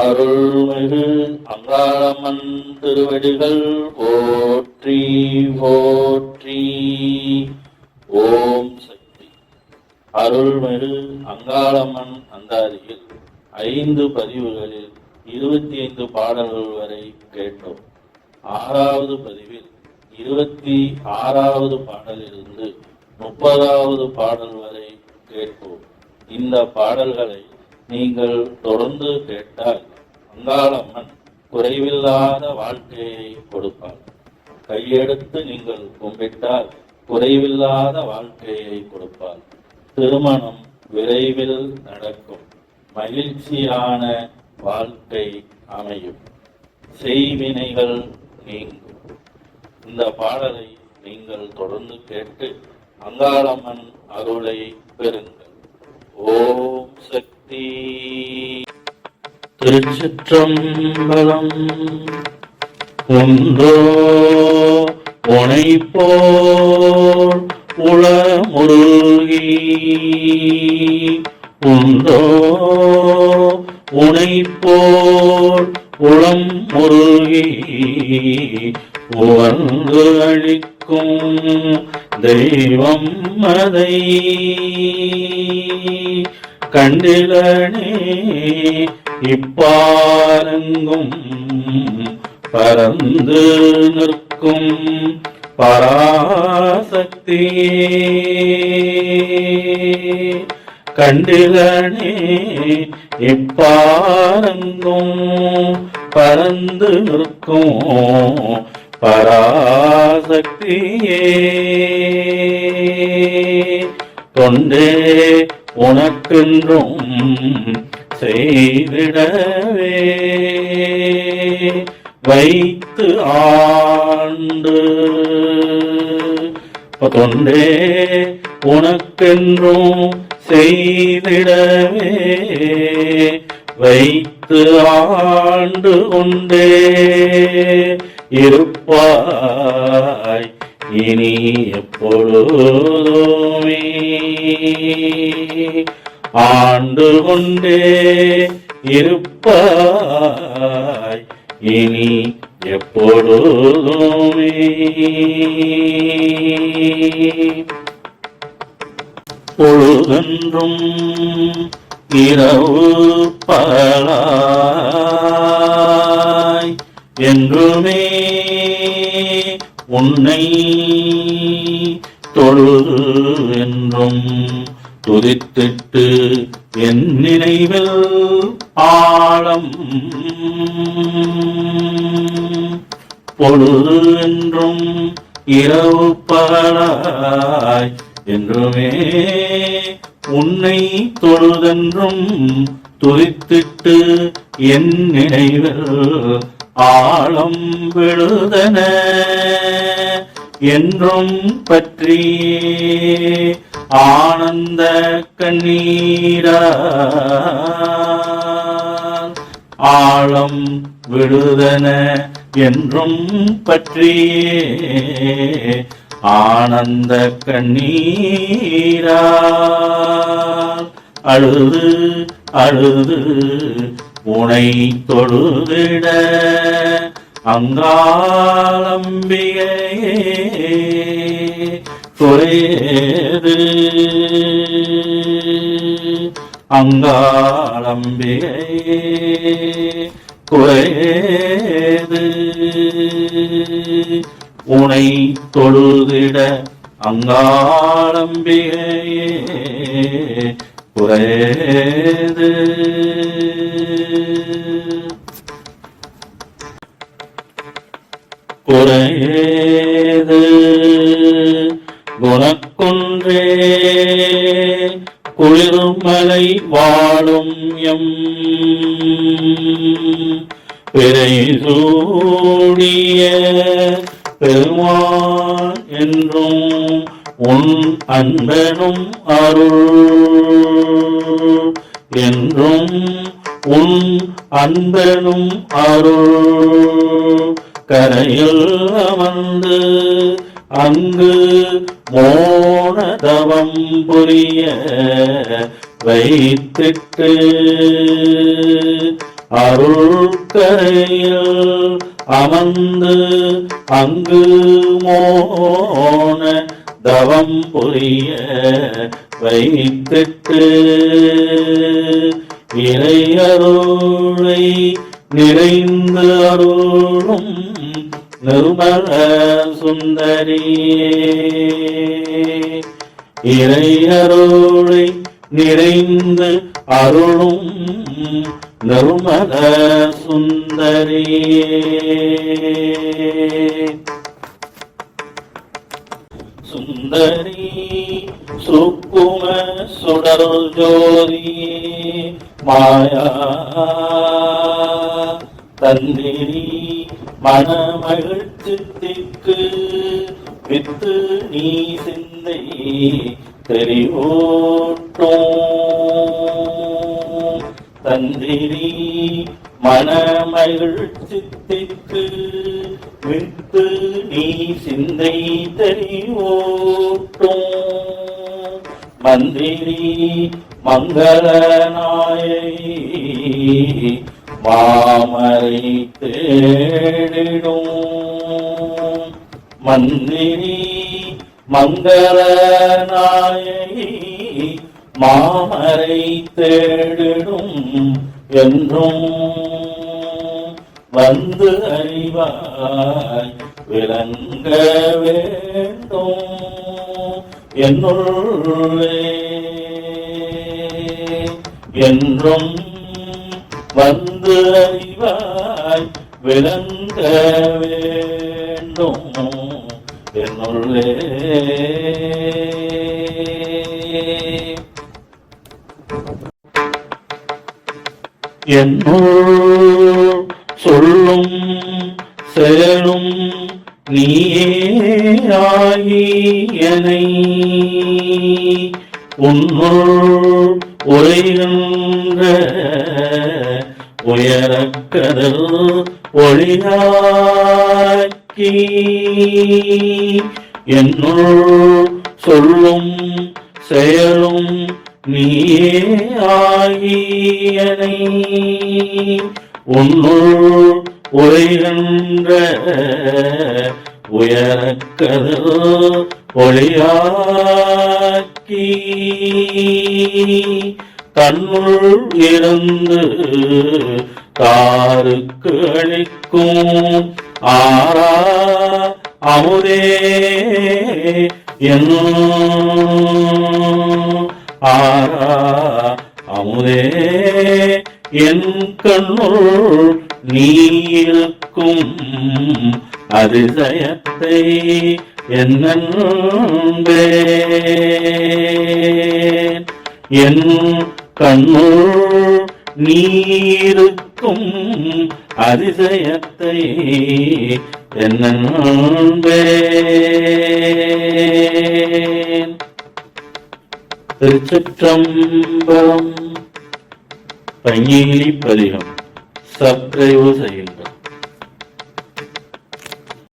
அருள்மிகு அங்காளம்மன் திருவடிகள் போற்றி போற்றி. ஓம் சக்தி. அருள்மிகு அங்காளம்மன் அந்தாதியில் ஐந்து பதிவுகளில் இருபத்தி ஐந்து பாடல்கள் வரை கேட்டோம். ஆறாவது பதிவில் இருபத்தி ஆறாவது பாடலிலிருந்து முப்பதாவது பாடல் வரை கேட்போம். இந்த பாடல்களை நீங்கள் தொடர்ந்து கேட்டால் அங்காளம்மன் குறைவில்லாத வாழ்க்கையை கொடுப்பாள் கையெடுத்து நீங்கள் கும்பிட்டால் குறைவில்லாத வாழ்க்கையை கொடுப்பாள் திருமணம் விரைவில் நடக்கும். மகிழ்ச்சியான வாழ்க்கை அமையும். செய்வினைகள் நீங்கும். இந்த பாடலை நீங்கள் தொடர்ந்து கேட்டு அங்காளம்மன் அருளை பெறுங்கள். ஓம் சக்தி திருச்சிற்றம்பலம். ஒன்றோ உனை போல் உளமுருகி. ஒன்றோ உனை போல் உளம் முருகி உவந்து அழிக்கும் தெய்வம் அதை. கண்டிலனே இப்பாரங்கும் பரந்து நிற்கும் பராசக்தி. கண்டிலனே இப்பாரங்கும் பறந்து நிற்கும் பராசக்தியே. தொண்டே உனக்கென்றும் செய்திடவே. வைத்து ஆண்டு. தொண்டே உனக்கென்றும் செய்திடவே. வைத்து ஆண்டு கொண்டே இருப்பாய் இனி எப்பொழுதோமே. ஆண்டு கொண்டே இருப்பாய். இனி எப்பொழுதுமே. பொழுதென்றும் இரவு பகலாய் என்றுமே உன்னை தொழு என்றும் துதித்திட்டு என் நினைவில் ஆழம் பொழுது என்றும் இரவு பகலாய் என்றுமே உன்னை தொழுதென்றும் துதித்திட்டு என் நினைவில் ஆழம் விழுதன என்றும் பற்றி ஆனந்த கண்ணீரா. ஆழம் விடுதன என்றும் பற்றியே ஆனந்த கண்ணீரா. அழுது அழுது உனை தொழுதிட அங்காளம்பிகையே குறையேது அங்காளம்பிகையே குறையேது உனை தொழுதிட அங்காளம்பிகையே குறையேது குறையேது குணக்குன்றே குளிர்மலை வாழும் எம். பிறை சூடிய பெருமான் என்றும் உன் அன்பனும் அருள் என்றும் உன் அன்பனும் அருள். கரையில் அமர்ந்து அங்கு மோனதவம் புரிய வைத்திட்டு அருள் கரையில் அமர்ந்து அங்கு மோன தவம் புரிய வைத்திட்டு இறையருளை நிறைந்து அருளும் நிருபர சுந்தரியே இறை அருளை நிறைந்து அருளும் நிர்மல சுந்தரியே சுந்தரி சுக்கும சுடர் ஜோதி மாயா தல்லினி மனமகிழ்ச்சி திக்கு வித்து நீ சிந்தை தெரிவோட்டும். தந்திரி மனமகிழ்ச்சி திக்கு வித்து நீ சிந்தை தெரிவோட்டும். மந்திரி மங்களநாயை பாமரை தேடிடும். மந்திரி மங்களநாயை மாமரை தேடிடும் என்றும் வந்து அறிவாய் விளங்க வேண்டும் என்னுள்ளே. என்றும் வந்து அறிவாய் விளங்க வேண்டும் என்னுள்ளே. என்னுள் சொல்லும் செயலும் நீயாகி என்னை. உன்னுள் உரைகின்ற உயரக்கதல் ஒளியாக்கி. என்னுள் சொல்லும் செயலும் நீயே ஆகியனை உன்னுள் உரைகின்ற உயரக்கதல் ஒளியாக்கி. தன்னுள் இருந்து தாருக்கு அளிக்கும். ஆரா அமுதே ஆரா அமுதே என் கண்ணுள் நீ இருக்கும். அதிசயத்தை என்னே என் கண்ணுள் நீருக்கும் அதிசயத்தை என்ன திருச்சிற்றம்பலம் பங்கிலி பதிகம் சப்ரைவு செய்கின்றோம்